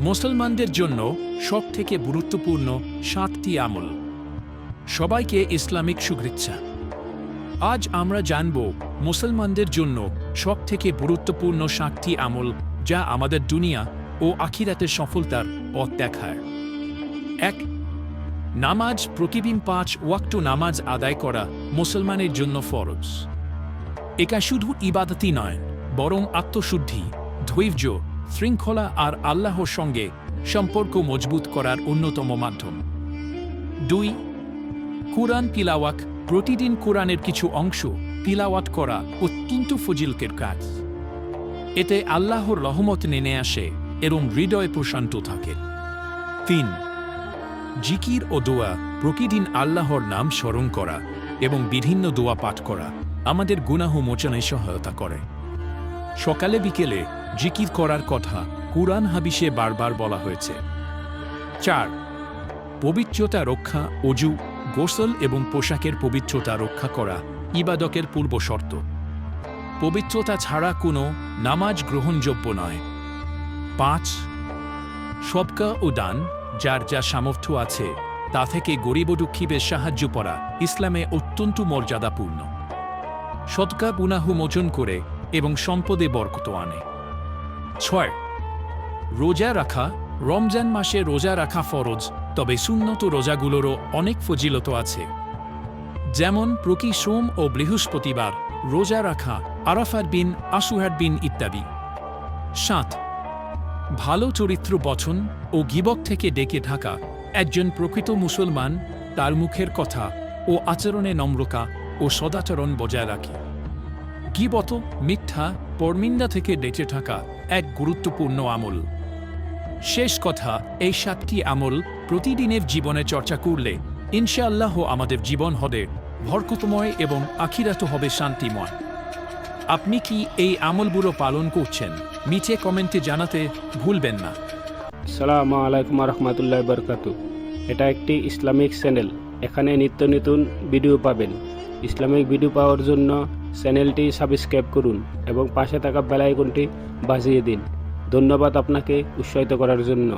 মুসলমানদের জন্য সব থেকে গুরুত্বপূর্ণ সাতটি আমল। সবাইকে ইসলামিক শুভেচ্ছা। আজ আমরা জানব মুসলমানদের জন্য সব থেকে গুরুত্বপূর্ণ সাতটি আমল যা আমাদের দুনিয়া ও আখিরাতের সফলতার পথ দেখায়। এক, নামাজ প্রতিদিন পাঁচ ওয়াক্ত নামাজ আদায় করা মুসলমানের জন্য ফরজ। এটা শুধু ইবাদতই নয়, বরং আত্মশুদ্ধি, ধৈর্য শৃঙ্খলা আর আল্লাহর সঙ্গে সম্পর্ক মজবুত করার অন্যতম মাধ্যম। দুই, কুরআন তিলাওয়াত প্রতিদিন কোরআনের কিছু অংশ তিলাওয়াত করা অত্যন্ত ফজিলকের কাজ। এতে আল্লাহর রহমত নেমে আসে এবং হৃদয় প্রশান্ত থাকে। তিন, জিকির ও দোয়া প্রতিদিন আল্লাহর নাম স্মরণ করা এবং বিভিন্ন দোয়া পাঠ করা আমাদের গুনাহ মোচনে সহায়তা করে। সকালে বিকেলে জিকির করার কথা কুরআন হাবিসে বারবার বলা হয়েছে। চার, পবিত্রতা রক্ষা, অজু, গোসল এবং পোশাকের পবিত্রতা রক্ষা করা ইবাদকের পূর্ব শর্ত। পবিত্রতা ছাড়া কোনো নামাজ গ্রহণযোগ্য নয়। পাঁচ, সবকা ও দান, যার যা সামর্থ্য আছে, তা থেকে গরিব দুঃখীদের সাহায্য করা ইসলামে অত্যন্ত মর্যাদাপূর্ণ। সৎকা গুনাহু মোচন করে এবং সম্পদে বরকত আনে। ছয়। রোজা রাখা, রমজান মাসে রোজা রাখা ফরজ, তবে সুন্নত রোজাগুলোরও অনেক ফজিলত আছে। যেমন প্রতি সোম ও বৃহস্পতিবার রোজা রাখা আরাফার বিন আসুহার বিন ইত্যাদি। সাত। ভালো চরিত্র বচন ও গিবক থেকে ডেকে থাকা একজন প্রকৃত মুসলমান, তার মুখের কথা ও আচরণে নম্রতা ও সদাচরণ বজায় রাখে। গিবত মিথ্যা পরমিন্দা থেকে বেঁচে থাকা এক গুরুত্বপূর্ণ আমল। শেষ কথা, এই সাতটি আমল প্রতিদিনের জীবনে চর্চা করলে ইনশাআল্লাহ আমাদের জীবন হবে ভরকতময় এবং আখিরাত হবে শান্তিময়। আপনি কি এই আমলগুলো পালন করছেন? নিচে কমেন্টে জানাতে ভুলবেন না। সালাম আলাইকুম রহমতুল্লাহ বরকাত এটা একটি ইসলামিক চ্যানেল। এখানে নিত্য নতুন ভিডিও পাবেন। ইসলামিক ভিডিও পাওয়ার জন্য চ্যানেলটি সাবস্ক্রাইব করুন এবং পাশে থাকা বেলাইকনটি বাজিয়ে দিন। ধন্যবাদ আপনাকে উৎসাহিত করার জন্য।